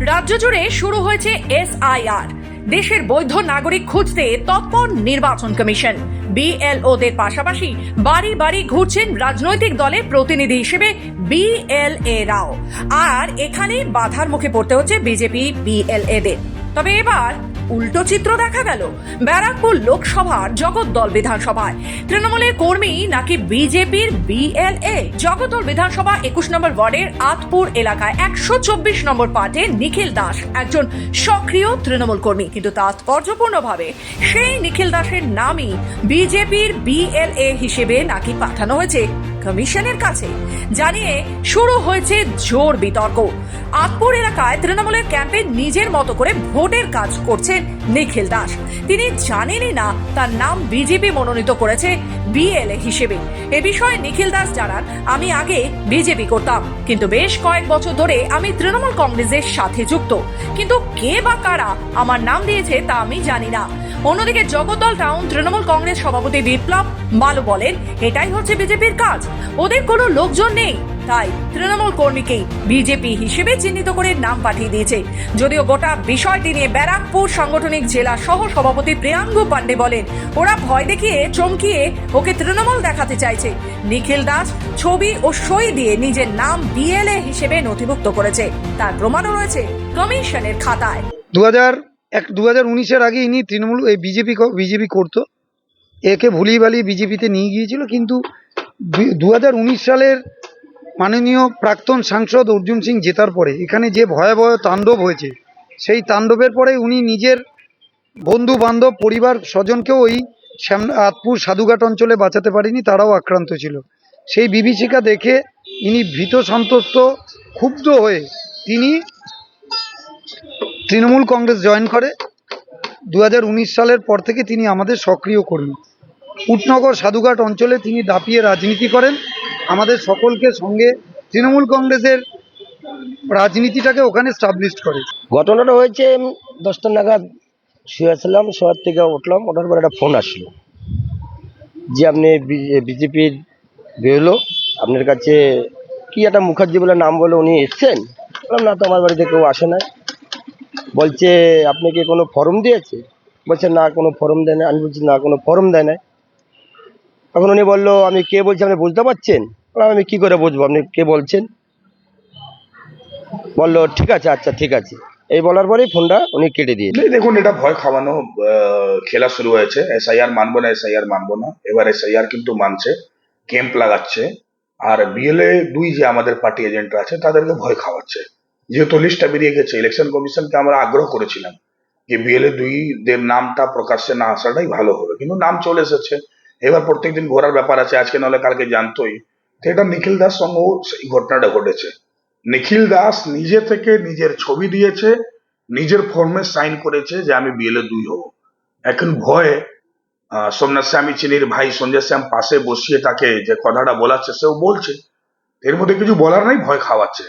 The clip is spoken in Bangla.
রাজ্য জুড়ে শুরু হয়েছে এসআইআর দেশের বৈধ নাগরিক খুঁজতে তৎপর নির্বাচন কমিশন। বিএলওদের পাশাপাশি বাড়ি বাড়ি ঘুরছেন রাজনৈতিক দলের প্রতিনিধি হিসেবে বিএলএ রাও। আর এখানে বাধার মুখে পড়তে হচ্ছে বিজেপি বিএলএদের তবে এবার উল্টো চিত্র দেখা গেল। ব্যারাকপুর লোকসভার জগদ্দল বিধানসভায়। তৃণমূলের কর্মী নাকি বিজেপির বিএলএ? জগদ্দল বিধানসভা একুশ নম্বর ওয়ার্ডের আতপুর এলাকায় একশো চব্বিশ নম্বর পার্টে নিখিল দাস একজন সক্রিয় তৃণমূল কর্মী। কিন্তু তাৎপর্যপূর্ণভাবে সেই নিখিল দাসের নামই বিজেপির বিএলএ হিসেবে নাকি পাঠানো হয়েছে। কমিশনের কাছে জানিয়ে শুরু হয়েছে জোর বিতর্ক। আতপুর এলাকায় তৃণমূলের ক্যাম্পে নিজের মতো করে ভোটের কাজ করছেন নিখিল দাস। তিনি জানেনই না তার নাম বিজেপি মনোনীত করেছে বিএলএ হিসেবে। এ বিষয়ে নিখিল দাস জানান, আমি আগে বিজেপি করতাম, কিন্তু বেশ কয়েক বছর ধরে আমি তৃণমূল কংগ্রেসের সাথে যুক্ত। কিন্তু কে বা কারা আমার নাম দিয়েছে তা আমি জানি না। অন্যদিকে জগদ্দল টাউন তৃণমূল কংগ্রেস সভাপতি বিপ্লব মালু বলেন, এটাই হচ্ছে বিজেপির কাজ। ওদের কোনো লোকজন নেই। তাই তৃণমূল কর্মীকেই বিজেপি হিসেবে চিহ্নিত করে নাম পাঠিয়ে দিয়েছে। যদিও গোটা বিষয়টি নিয়ে ব্যারাকপুর সাংগঠনিক জেলা সহ সভাপতি প্রিয়াঙ্গু পান্ডে বলেন, ওরা ভয় দেখিয়ে চমকিয়ে ওকে তৃণমূল দেখাতে চাইছে। নিখিল দাস ছবি ও সই দিয়ে নিজের নাম বিএলএ হিসেবে নথিভুক্ত করেছে। তার প্রমাণও রয়েছে কমিশনের খাতায়। দু হাজার এক দু হাজার উনিশের আগে ইনি তৃণমূল, এই বিজেপি বিজেপি করতো। একে ভুলিয়ে বালিয়ে বিজেপিতে নিয়ে গিয়েছিল, কিন্তু দু হাজার উনিশ সালের মাননীয় প্রাক্তন সাংসদ অর্জুন সিং জেতার পরে, এখানে যে ভয়াবহ তাণ্ডব হয়েছে, সেই তাণ্ডবের পরে উনি নিজের বন্ধু বান্ধব পরিবার স্বজনকেও ওই শ্যাম আতপুর সাধুঘাট অঞ্চলে বাঁচাতে পারেনি, তারাও আক্রান্ত ছিল। সেই বিভীষিকা দেখে ইনি ভীত সন্তুষ্ট, ক্ষুব্ধ হয়ে তিনি তৃণমূল কংগ্রেস জয়েন করে দু হাজার উনিশ সালের পর থেকে তিনি আমাদের সক্রিয় কর্মী। উটনগর সাধুঘাট অঞ্চলে তিনি দাপিয়ে রাজনীতি করেন। আমাদের সকলকে সঙ্গে তৃণমূল কংগ্রেসের রাজনীতিটাকে ওখানে স্টাবলিশ করে। ঘটনাটা হয়েছে দশটা নাগাদ শুয়েছিলাম, শোয়ার থেকে উঠলাম, ওঠার পর একটা ফোন আসলো। যে আপনি বিজেপির বেরোলো, আপনার কাছে কি একটা মুখার্জি বলে নাম বলে উনি এসছেন? বললাম, না তো, আমার বাড়িতে কেউ আসে না বলছে, আপনি কি কোনো ফর্ম দিয়েছে? বলছে, না, কোনো ফর্ম দেয় না আমি বলছি, না, কোনো ফর্ম দেয় না তখন উনি বলল, আমি কে বলছি, আপনি বুঝতে পারছেন? আমি কি করে বুঝব? আপনি কে বলছেন? বলল, ঠিক আছে আচ্ছা ঠিক আছে। এই বলার পরেই ফোনটা উনি কেটে দিয়ে দেখুন, এটা ভয় খাওয়ানো খেলা শুরু হয়েছে। এসআইআর মানবো না, এসআইআর মানবো না। এবার এসআইআর কিন্তু মানছে, ক্যাম্প লাগাচ্ছে। আর বিএলএ দুই যে আমাদের পার্টি এজেন্টরা আছে, তাদেরকে ভয় খাওয়াচ্ছে। যেহেতু লিস্টটা বেরিয়ে গেছে ইলেকশন কমিশনকে আমরা আগ্রহ করেছিলাম যে বিএলএ দুই দের নামটা প্রকাশ্যে না আসাটাই ভালো হবে। কিন্তু নাম চলে এসেছে। এবার প্রত্যেকদিন ঘোরার ব্যাপার আছে, আজকে নাহলে কালকে জানতোই। তো এটা নিখিল দাস সঙ্গেও সেই ঘটনাটা ঘটেছে। নিখিল দাস নিজে থেকে নিজের ছবি দিয়েছে, নিজের ফর্মে সাইন করেছে যে আমি বিএলএ দুই হব। এখন ভয়ে সোমনাথ শ্যামী চিনির ভাই সঞ্জয় শ্যাম পাশে বসিয়ে তাকে যে কথাটা বলাচ্ছে সেও বলছে। এর মধ্যে কিছু বলার নাই, ভয় খাওয়াচ্ছে।